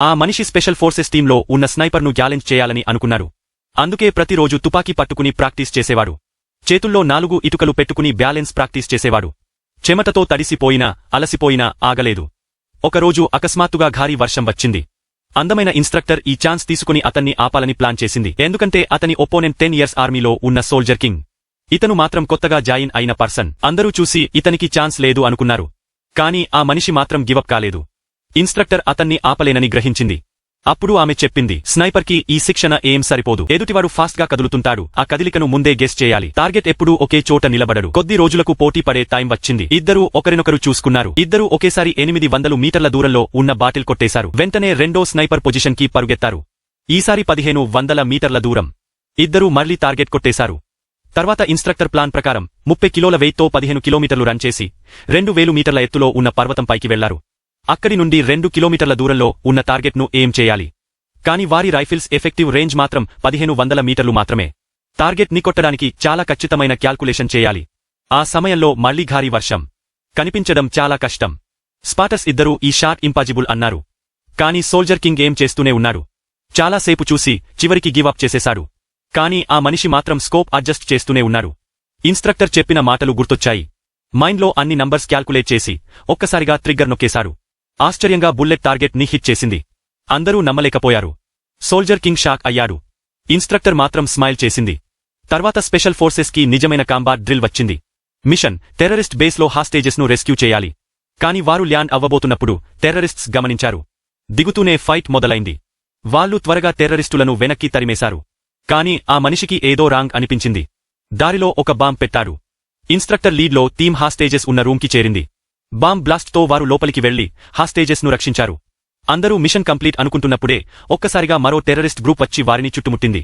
ఆ మనిషి special forces టీంలో ఉన్న స్నైపర్ను గ్యాలెంజ్ చేయాలని అనుకున్నారు అందుకే ప్రతిరోజు తుపాకీ పట్టుకుని ప్రాక్టీస్ చేసేవాడు. చేతుల్లో నాలుగు ఇటుకలు పెట్టుకుని బ్యాలెన్స్ ప్రాక్టీస్ చేసేవాడు. చెమటతో తడిసిపోయినా అలసిపోయినా ఆగలేదు. ఒకరోజు అకస్మాత్తుగా భారీ వర్షం వచ్చింది. అందమైన ఇన్స్ట్రక్టర్ ఈ ఛాన్స్ తీసుకుని అతన్ని ఆపాలని ప్లాన్ చేసింది. ఎందుకంటే అతని ఒపోనెంట్ టెన్ ఇయర్స్ ఆర్మీలో ఉన్న సోల్జర్ కింగ్. ఇతను మాత్రం కొత్తగా జాయిన్ అయిన పర్సన్. అందరూ చూసి ఇతనికి ఛాన్స్ లేదు అనుకున్నారు. కానీ ఆ మనిషి మాత్రం గివప్ కాలేదు. ఇన్స్ట్రక్టర్ అతన్ని ఆపలేనని గ్రహించింది. అప్పుడు ఆమె చెప్పింది స్నైపర్కి ఈ శిక్షణ ఏం సరిపోదు. ఎదుటివాడు ఫాస్ట్గా కదులుతుంటాడు. ఆ కదిలికను ముందే గెస్ చేయాలి. టార్గెట్ ఎప్పుడూ ఒకే చోట నిలబడడు. కొద్ది రోజులకు పోటీ పడే టైం వచ్చింది. ఇద్దరూ ఒకరినొకరు చూసుకున్నారు. ఇద్దరూ ఒకేసారి ఎనిమిది వందలు మీటర్ల దూరంలో ఉన్న బాటిల్ కొట్టేశారు. వెంటనే రెండో స్నైపర్ పొజిషన్కి పరుగెత్తారు. ఈసారి పదిహేను వందల మీటర్ల దూరం. ఇద్దరూ మళ్ళీ టార్గెట్ కొట్టేశారు. తర్వాత ఇన్స్ట్రక్టర్ ప్లాన్ ప్రకారం ముప్పై కిలోల వెయిట్తో పదిహేను కిలోమీటర్లు రన్ చేసి రెండు వేలు మీటర్ల ఎత్తులో ఉన్న పర్వతంపైకి వెళ్ళారు. అక్కడి నుండి రెండు కిలోమీటర్ల దూరంలో ఉన్న టార్గెట్ను ఏం చేయాలి? కాని వారి రైఫిల్స్ ఎఫెక్టివ్ రేంజ్ మాత్రం పదిహేను వందల మీటర్లు మాత్రమే. టార్గెట్ని కొట్టడానికి చాలా ఖచ్చితమైన క్యాల్కులేషన్ చేయాలి. ఆ సమయంలో మళ్ళీ భారీ వర్షం. కనిపించడం చాలా కష్టం. స్పాటస్ ఇద్దరూ ఈ షాట్ ఇంపాజిబుల్ అన్నారు. కాని సోల్జర్ కింగ్ ఏం చేస్తూనే ఉన్నారు? చాలాసేపు చూసి చివరికి గివప్ చేసేశాడు. కాని ఆ మనిషి మాత్రం స్కోప్ అడ్జస్ట్ చేస్తూనే ఉన్నారు. ఇన్స్ట్రక్టర్ చెప్పిన మాటలు గుర్తొచ్చాయి. మైండ్లో అన్ని నంబర్స్ క్యాల్కులేట్ చేసి ఒక్కసారిగా ట్రిగ్గర్ నొక్కేశారు. ఆశ్చర్యంగా బుల్లెట్ టార్గెట్ని హిట్ చేసింది. అందరూ నమ్మలేకపోయారు. సోల్జర్ కింగ్ షాక్ అయ్యాడు. ఇన్స్ట్రక్టర్ మాత్రం స్మైల్ చేసింది. తర్వాత స్పెషల్ ఫోర్సెస్కి నిజమైన కాంబాట్ డ్రిల్ వచ్చింది. మిషన్ టెర్రరిస్ట్ బేస్లో హాస్టేజెస్ను రెస్క్యూ చేయాలి. కాని వారు ల్యాండ్ అవ్వబోతున్నప్పుడు టెర్రరిస్ట్స్ గమనించారు. దిగుతూనే ఫైట్ మొదలైంది. వాళ్ళు త్వరగా టెర్రరిస్టులను వెనక్కి తరిమేశారు. కాని ఆ మనిషికి ఏదో రాంగ్ అనిపించింది. దారిలో ఒక బాంబ్ పెట్టారు. ఇన్స్ట్రక్టర్ లీడ్లో టీమ్ హాస్టేజెస్ ఉన్న రూమ్కి చేరింది. బాంబ్ బ్లాస్ట్తో వారు లోపలికి వెళ్ళి హాస్టేజెస్ను రక్షించారు. అందరూ మిషన్ కంప్లీట్ అనుకుంటున్నప్పుడే ఒక్కసారిగా మరో టెర్రరిస్ట్ గ్రూప్ వచ్చి వారిని చుట్టుముట్టింది.